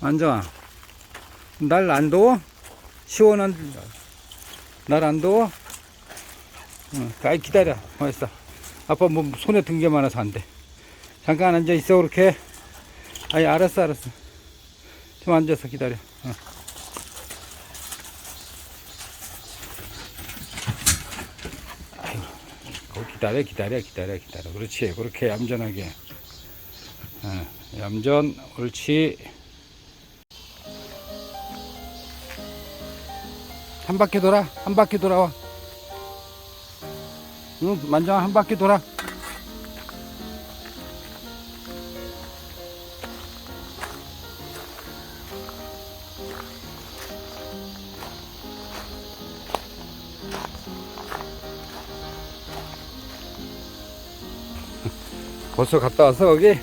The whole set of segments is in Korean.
앉아. 날 안 더워? 시원한, 날 안 더워? 응, 아이, 기다려. 맛있어. 아빠 뭐 손에 든 게 많아서 안 돼. 잠깐 앉아 있어, 그렇게. 아이, 알았어, 알았어. 좀 앉아서 기다려. 응. 거기 기다려, 기다려, 기다려, 기다려. 그렇지. 그렇게 얌전하게. 어, 얌전, 옳지. 한 바퀴 돌아, 한 바퀴 돌아와. 응, 만장 한 바퀴 돌아. 벌써 갔다 왔어, 거기?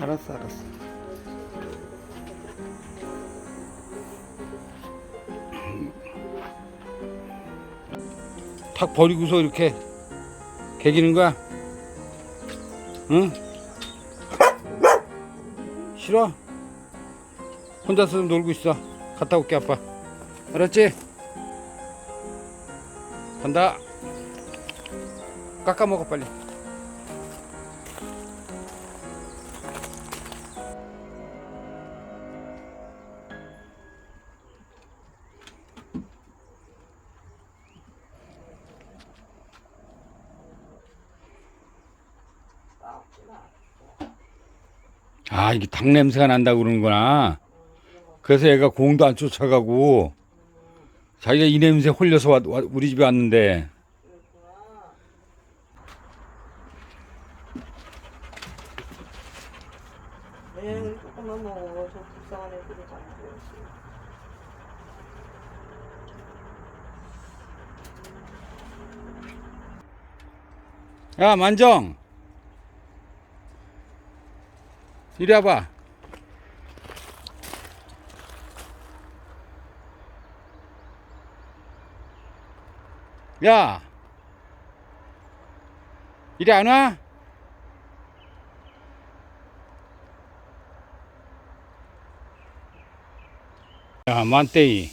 알았어, 알았어. 탁 버리고서 이렇게 개기는 거야? 응? 싫어? 혼자서 놀고 있어. 갔다 올게, 아빠. 알았지? 간다. 깎아 먹어, 빨리. 아, 이게 닭 냄새가 난다고 그러는구나. 그래서 얘가 공도 안 쫓아가고 자기가 이 냄새 홀려서 와, 와- 우리 집에 왔는데 네, 조금만 먹어. 저 불쌍한 애들이 잘 먹어야지. 야, 만정. 이리 와봐. 야. 이리 안 와? 야, 만떼이.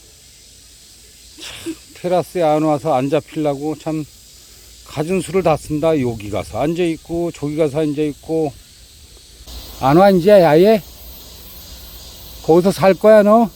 참, 테라스에 안 와서 안 잡히려고 참 가진 수를 다 쓴다. 여기 가서 앉아 있고 저기 가서 앉아 있고 안 와 이제 아예 거기서 살 거야 너.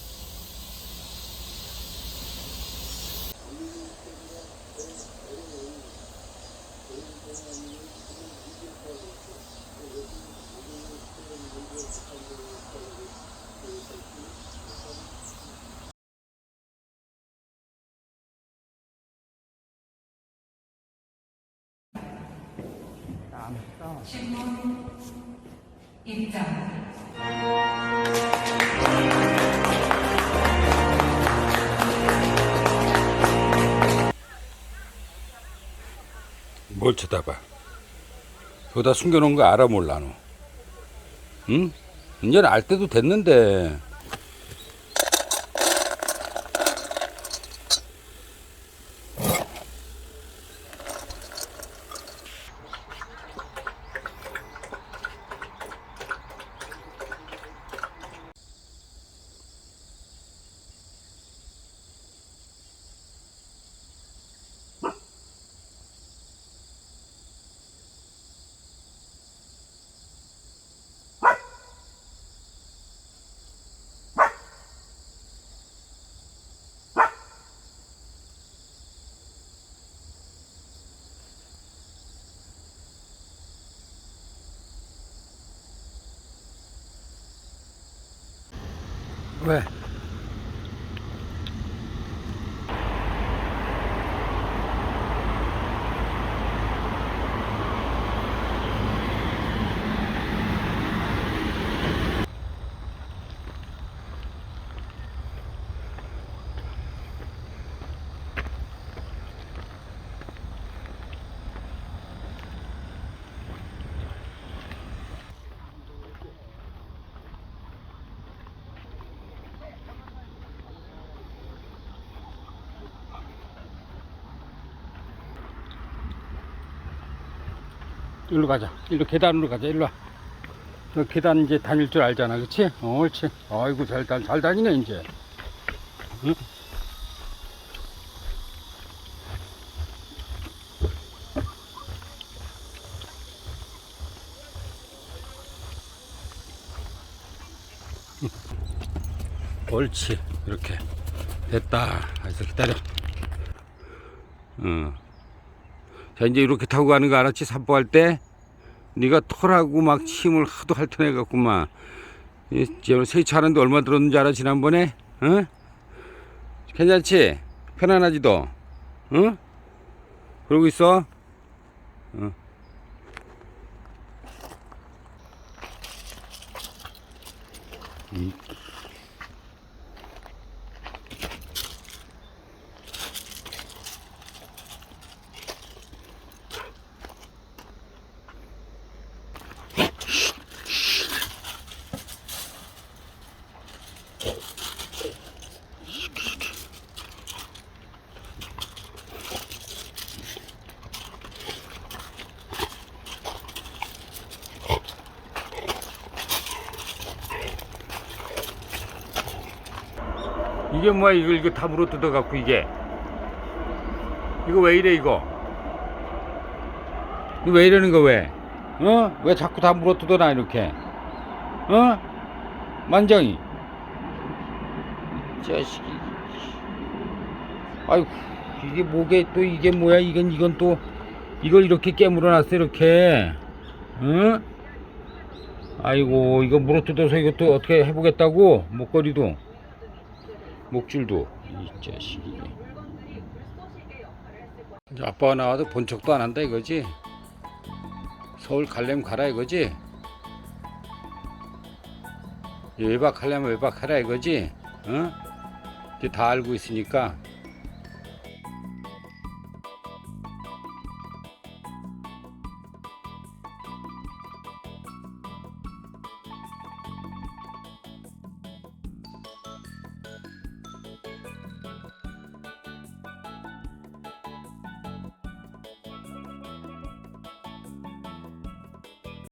뭘 쳐다봐? 그거 다 숨겨놓은 거 알아 몰라 너? 응? 이제는 알 때도 됐는데. 왜? 일로 가자. 일로 계단으로 가자. 일로 와. 너 계단 이제 다닐 줄 알잖아. 그치? 어, 옳지. 아이고, 잘, 다- 잘 다니네, 이제. 응? 옳지. 이렇게. 됐다. 그래서 기다려. 응. 자, 이제 이렇게 타고 가는 거 알았지? 산보할 때? 네가 털하고 막 힘을 하도 핥아내갖구만. 이, 지금 세차하는데 얼마 들었는지 알아, 지난번에? 어? 괜찮지? 편안하지, 너? 응? 그러고 있어? 응. 이- 이게 뭐야? 이거 이거 다 물어 뜯어 갖고 이게. 이거 왜 이래 이거? 이거 왜 이러는 거 왜? 어? 왜 자꾸 다 물어 뜯어 놔 이렇게? 어? 만정이. 이 자식이. 아이고 이게 뭐게 또 이게 뭐야? 이건 이건 또 이걸 이렇게 깨물어 놨어 이렇게. 어? 아이고 이거 물어 뜯어서 이것도 어떻게 해보겠다고? 목걸이도 목줄도 이 자식이. 이제 아빠가 나와도 본 척도 안 한다 이거지? 서울 갈려면 가라 이거지? 외박 하려면 외박 하라 이거지? 어? 이제 다 알고 있으니까